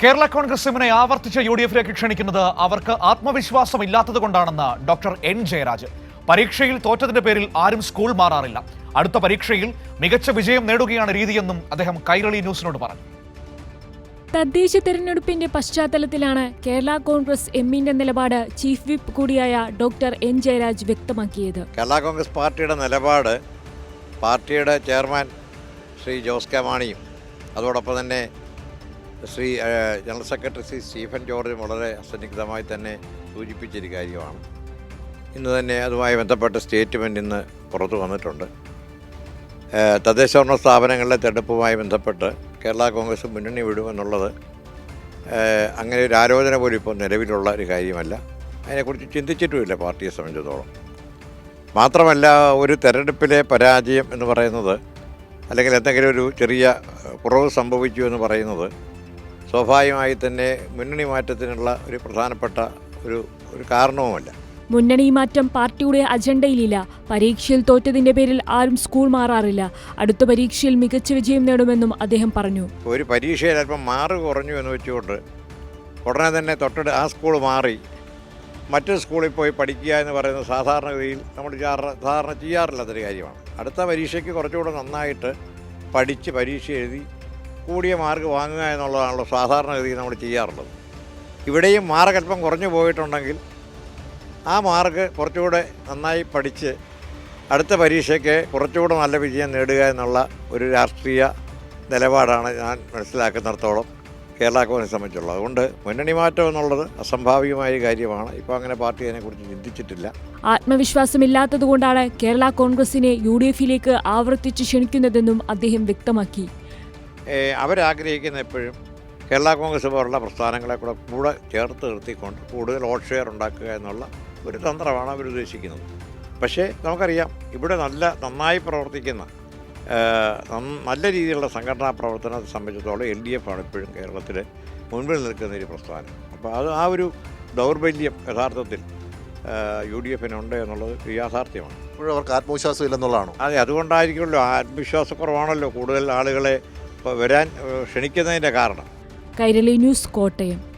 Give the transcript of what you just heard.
കേരള കോൺഗ്രസ് എമ്മിനെ ആവർത്തിച്ച് U D എഫിലേക്ക് ക്ഷണിക്കുന്നത് അവർക്ക് ആത്മവിശ്വാസം ഇല്ലാത്തത് കൊണ്ടാണെന്ന് ഡോക്ടർ എൻ ജയരാജ് പരീക്ഷയിൽ തോറ്റതിന്റെ പേരിൽ ആരും സ്കൂൾ മാറാറില്ല. അടുത്ത പരീക്ഷയിൽ മികച്ച വിജയം നേടുകയാണ് രീതിയെന്നും അദ്ദേഹം കൈരളി ന്യൂസിനോട് പറഞ്ഞു. തദ്ദേശ തെരഞ്ഞെടുപ്പിന്റെ പശ്ചാത്തലത്തിലാണ് കേരള കോൺഗ്രസ് എമ്മിന്റെ നിലപാട് ചീഫ് വിപ്പ് കൂടിയായ ഡോക്ടർ എൻ ജയരാജ് വ്യക്തമാക്കിയത്. കേരള കോൺഗ്രസ് പാർട്ടിയുടെ നിലപാട് പാർട്ടിയുടെ ചെയർമാൻ ശ്രീ ജോസ് കെ മാണിയും അതോടൊപ്പം തന്നെ Shri general secretary Shri Stephen George വളരെ അസന്നിഗ്ധമായി തന്നെ സൂചിപ്പിച്ചൊരു കാര്യമാണ്. ഇന്ന് തന്നെ അതുമായി ബന്ധപ്പെട്ട സ്റ്റേറ്റ്മെന്റ് ഇന്ന് പുറത്തു വന്നിട്ടുണ്ട്. തദ്ദേശ തദ്ദേശഭരണ സ്ഥാപനങ്ങളിലെ തെരഞ്ഞെടുപ്പുമായി ബന്ധപ്പെട്ട് കേരള കോൺഗ്രസ് മുന്നണി വിടുമെന്നുള്ളത് അങ്ങനെ ഒരു ആലോചന പോലും ഇപ്പോൾ നിലവിലുള്ള ഒരു കാര്യമല്ല. അതിനെക്കുറിച്ച് ചിന്തിച്ചിട്ടുമില്ല പാർട്ടിയെ സംബന്ധിച്ചിടത്തോളം. മാത്രമല്ല ഒരു തെരഞ്ഞെടുപ്പിലെ പരാജയം എന്ന് പറയുന്നത് അല്ലെങ്കിൽ എന്തെങ്കിലും ഒരു ചെറിയ കുറവ് സംഭവിച്ചു എന്ന് പറയുന്നത് സ്വാഭാവികമായി തന്നെ മുന്നണി മാറ്റത്തിനുള്ള ഒരു പ്രധാനപ്പെട്ട ഒരു ഒരു കാരണവുമല്ല. മുന്നണി മാറ്റം പാർട്ടിയുടെ അജണ്ടയിലില്ല. പരീക്ഷയിൽ തോറ്റതിന്റെ പേരിൽ ആരും സ്കൂൾ മാറാറില്ല. അടുത്ത പരീക്ഷയിൽ മികച്ച വിജയം നേടുമെന്നും അദ്ദേഹം പറഞ്ഞു. ഒരു പരീക്ഷയിൽ അല്പം മാർക്ക് കുറഞ്ഞു എന്ന് വെച്ചുകൊണ്ട് ഉടനെ തന്നെ തൊട്ടടുത്ത് ആ സ്കൂൾ മാറി. മറ്റു സ്കൂളിൽ പോയി പഠിക്കുക എന്ന് പറയുന്നത് സാധാരണഗതിയിൽ നമ്മൾ സാധാരണ ചെയ്യാറില്ലാത്തൊരു കാര്യമാണ്. അടുത്ത പരീക്ഷയ്ക്ക് കുറച്ചുകൂടെ നന്നായിട്ട് പഠിച്ച് പരീക്ഷ എഴുതി കൂടിയ മാർക്ക് വാങ്ങുക എന്നുള്ളതാണല്ലോ സാധാരണഗതിയിൽ നമ്മൾ ചെയ്യാറുള്ളത്. ഇവിടെയും മാർക്ക് അല്പം കുറഞ്ഞു പോയിട്ടുണ്ടെങ്കിൽ ആ മാർക്ക് കുറച്ചുകൂടെ നന്നായി പഠിച്ച് അടുത്ത പരീക്ഷയ്ക്ക് കുറച്ചുകൂടെ നല്ല വിജയം നേടുക എന്നുള്ള ഒരു രാഷ്ട്രീയ നിലപാടാണ് ഞാൻ മനസ്സിലാക്കുന്നിടത്തോളം കേരള കോൺഗ്രസ് സംബന്ധിച്ചുള്ളത്. അതുകൊണ്ട് മുന്നണി മാറ്റം എന്നുള്ളത് അസംഭാവികമായ കാര്യമാണ്. ഇപ്പോൾ അങ്ങനെ പാർട്ടി അതിനെക്കുറിച്ച് ചിന്തിച്ചിട്ടില്ല. ആത്മവിശ്വാസമില്ലാത്തതുകൊണ്ടാണ് കേരള കോൺഗ്രസിനെ യു ഡി എഫിലേക്ക് ആവർത്തിച്ച് ക്ഷണിക്കുന്നതെന്നും അദ്ദേഹം വ്യക്തമാക്കി. അവരാഗ്രഹിക്കുന്ന എപ്പോഴും കേരള കോൺഗ്രസ് പോലുള്ള പ്രസ്ഥാനങ്ങളെ കൂടെ കൂടെ ചേർത്ത് നിർത്തിക്കൊണ്ട് കൂടുതൽ വോട്ട് ഷെയർ ഉണ്ടാക്കുക എന്നുള്ള ഒരു തന്ത്രമാണ് അവർ ഉദ്ദേശിക്കുന്നത് പക്ഷേ നമുക്കറിയാം ഇവിടെ നല്ല നന്നായി പ്രവർത്തിക്കുന്ന നല്ല രീതിയിലുള്ള സംഘടനാ പ്രവർത്തനത്തെ സംബന്ധിച്ചിടത്തോളം എൽ ഡി എഫ് ആണ് ഇപ്പോഴും കേരളത്തിൽ മുൻപിൽ നിൽക്കുന്ന ഒരു പ്രസ്ഥാനം. അപ്പോൾ അത് ആ ഒരു ദൗർബല്യം യഥാർത്ഥത്തിൽ യു ഡി എഫിനുണ്ട് എന്നുള്ളത് യാഥാർത്ഥ്യമാണ്. ഇപ്പോഴും അവർക്ക് ആത്മവിശ്വാസം ഇല്ലെന്നുള്ളതാണോ അതെ അതുകൊണ്ടായിരിക്കുമല്ലോ ആത്മവിശ്വാസക്കുറവാണല്ലോ കൂടുതൽ ആളുകളെ വരാൻ ക്ഷണിക്കുന്നതിന്റെ കാരണം. കൈരളി ന്യൂസ് കോട്ടയം.